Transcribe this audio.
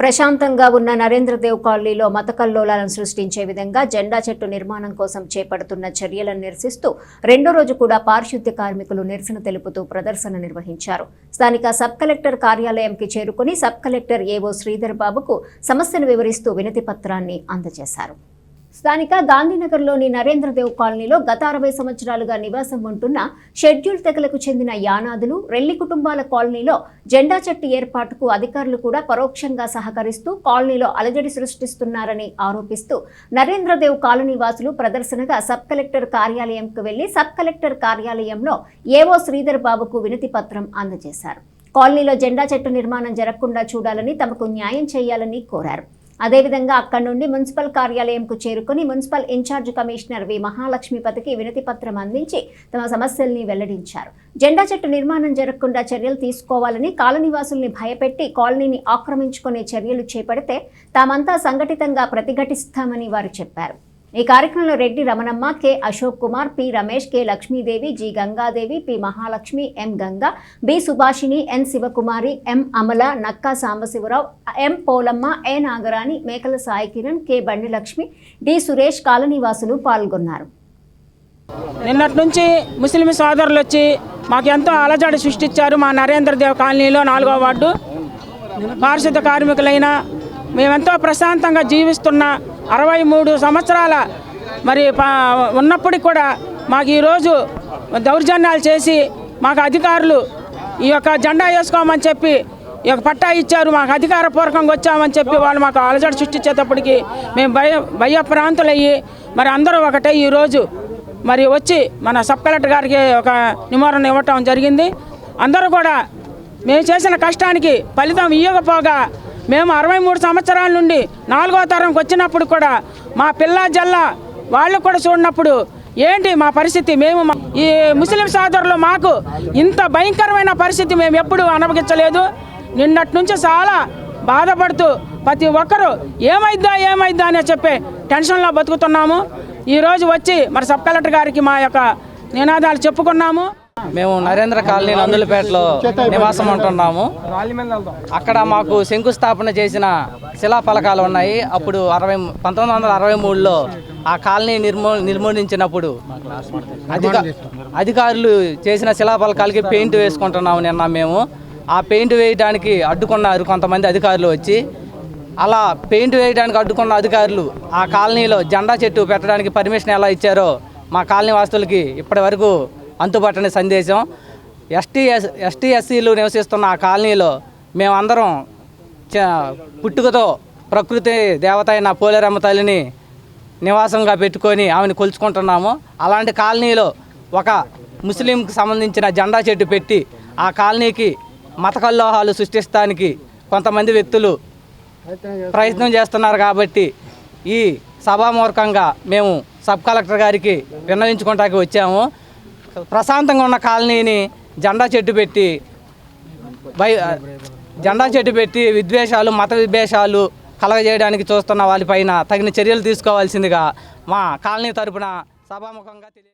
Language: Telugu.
ప్రశాంతంగా ఉన్న నరేంద్రదేవ్ కాలనీలో మత కల్లోలాలను సృష్టించే విధంగా జెండా చెట్టు నిర్మాణం కోసం చేపడుతున్న చర్యలను నిరసిస్తూ రెండో రోజు కూడా పారిశుద్ధ్య కార్మికులు నిరసన తెలుపుతూ ప్రదర్శన నిర్వహించారు. స్థానిక సబ్ కలెక్టర్ కార్యాలయంకి చేరుకుని సబ్ కలెక్టర్ ఏవో శ్రీధర్ బాబుకు సమస్యను వివరిస్తూ వినతి పత్రాన్ని అందజేశారు. స్థానిక గాంధీనగర్లోని నరేంద్రదేవ్ కాలనీలో గత అరవై సంవత్సరాలుగా నివాసం ఉంటున్న షెడ్యూల్ తెగలకు చెందిన యానాదులు రెల్లి కుటుంబాల కాలనీలో జెండా చెట్టు ఏర్పాటుకు అధికారులు కూడా పరోక్షంగా సహకరిస్తూ కాలనీలో అలజడి సృష్టిస్తున్నారని ఆరోపిస్తూ నరేంద్రదేవ్ కాలనీ వాసులు ప్రదర్శనగా సబ్ కలెక్టర్ కార్యాలయంకు వెళ్ళి సబ్ కలెక్టర్ కార్యాలయంలో ఏవో శ్రీధర్ బాబుకు వినతి పత్రం అందజేశారు. కాలనీలో జెండా చెట్టు నిర్మాణం జరగకుండా చూడాలని తమకు న్యాయం చేయాలని కోరారు. అదేవిధంగా అక్కడి నుండి మున్సిపల్ కార్యాలయంకు చేరుకుని మున్సిపల్ ఇన్ఛార్జ్ కమిషనర్ వి మహాలక్ష్మిపతికి వినతి పత్రం అందించి తమ సమస్యల్ని వెల్లడించారు. జెండా చెట్టు నిర్మాణం జరగకుండా చర్యలు తీసుకోవాలని కాలనీవాసుల్ని భయపెట్టి కాలనీని ఆక్రమించుకునే చర్యలు చేపడితే తామంతా సంఘటితంగా ప్రతిఘటిస్తామని వారు చెప్పారు. ఈ కార్యక్రమంలో Reddy Ramanamma K Ashok Kumar P Ramesh K Lakshmidevi G Gangadevi P Mahalakshmi M Ganga B Subhashini N Sivakumari M Amala Nakka Sambasivarao M Polamma A Nagarani Mekala Sai Kiran K Bandilakshmi D Suresh కాలనీవాసులు పాల్గొన్నారు. నిన్నటి నుంచి ముస్లిం సోదరులు వచ్చి మాకు ఎంతో అలజడి సృష్టించారు మా నరేంద్ర దేవ్ కాలనీలో నాలుగో వార్డు. పారిశుద్ధ కార్మికులైన మేమెంతో ప్రశాంతంగా జీవిస్తున్న అరవై మూడు సంవత్సరాల మరి ఉన్నప్పటికి కూడా మాకు ఈరోజు దౌర్జన్యాలు చేసి మాకు అధికారులు ఈ యొక్క జెండా వేసుకోమని చెప్పి ఈ యొక్క పట్టా ఇచ్చారు. మాకు అధికారపూర్వకంగా వచ్చామని చెప్పి వాళ్ళు మాకు అలజడి సృష్టించేటప్పటికి మేము భయ భయప్రాంతులయ్యి మరి అందరూ ఒకటే ఈరోజు మరి వచ్చి మన సబ్ కలెక్టర్ గారికి ఒక నివారణ ఇవ్వటం జరిగింది. అందరూ కూడా మేము చేసిన కష్టానికి ఫలితం ఇవ్వకపోగా మేము అరవై మూడు సంవత్సరాల నుండి నాలుగో తరంకి వచ్చినప్పుడు కూడా మా పిల్ల జల్ల వాళ్ళు కూడా చూడనప్పుడు ఏంటి మా పరిస్థితి? మేము మా- ఈ ముస్లిం సోదరులు మాకు ఇంత భయంకరమైన పరిస్థితి మేము ఎప్పుడూ అనుభవించలేదు. నిన్నటి నుంచి చాలా బాధపడుతూ ప్రతి ఒక్కరూ ఏమైద్దా ఏమైద్దా అని చెప్పే టెన్షన్లో బతుకుతున్నాము. ఈరోజు వచ్చి మరి సబ్ కలెక్టర్ గారికి మా యొక్క నినాదాలు చెప్పుకున్నాము. మేము నరేంద్ర కాలనీ నందులపేటలో నివాసం ఉంటున్నాము. అక్కడ మాకు శంకుస్థాపన చేసిన శిలాఫలకాలు ఉన్నాయి. అప్పుడు అరవై పంతొమ్మిది వందల అరవై మూడులో ఆ కాలనీ నిర్మూ నిర్మూలించినప్పుడు అధిక అధికారులు చేసిన శిలాఫలకాలకి పెయింట్ వేసుకుంటున్నాము నిన్న మేము. ఆ పెయింట్ వేయడానికి అడ్డుకున్నారు కొంతమంది అధికారులు వచ్చి. అలా పెయింట్ వేయడానికి అడ్డుకున్న అధికారులు ఆ కాలనీలో జెండా చెట్టు పెట్టడానికి పర్మిషన్ ఎలా ఇచ్చారో మా కాలనీ వాస్తులకి ఇప్పటి వరకు అంతుపట్టని సందేశం. ఎస్టీ ఎస్టీ ఎస్సీలు నివసిస్తున్న ఆ కాలనీలో మేమందరం చ- పుట్టుకతో ప్రకృతి దేవత అయిన పోలేరమ్మ తల్లిని నివాసంగా పెట్టుకొని ఆమెను కొలుచుకుంటున్నాము. అలాంటి కాలనీలో ఒక ముస్లింకి సంబంధించిన జెండా చెట్టు పెట్టి ఆ కాలనీకి మత కల్లోహాలు సృష్టిస్తానికి కొంతమంది వ్యక్తులు ప్రయత్నం చేస్తున్నారు కాబట్టి ఈ సభామూర్ఖంగా మేము సబ్ కలెక్టర్ గారికి విన్నవించుకోవటానికి వచ్చాము. ప్రశాంతంగా ఉన్న కాలనీని జెండా చెట్టు పెట్టి బై జెండా చెట్టు పెట్టి విద్వేషాలు మత విద్వేషాలు కలగజేయడానికి చూస్తున్న వాళ్ళపైన తగిన చర్యలు తీసుకోవాల్సిందిగా మా కాలనీ తరపున సభాముఖంగా తెలియ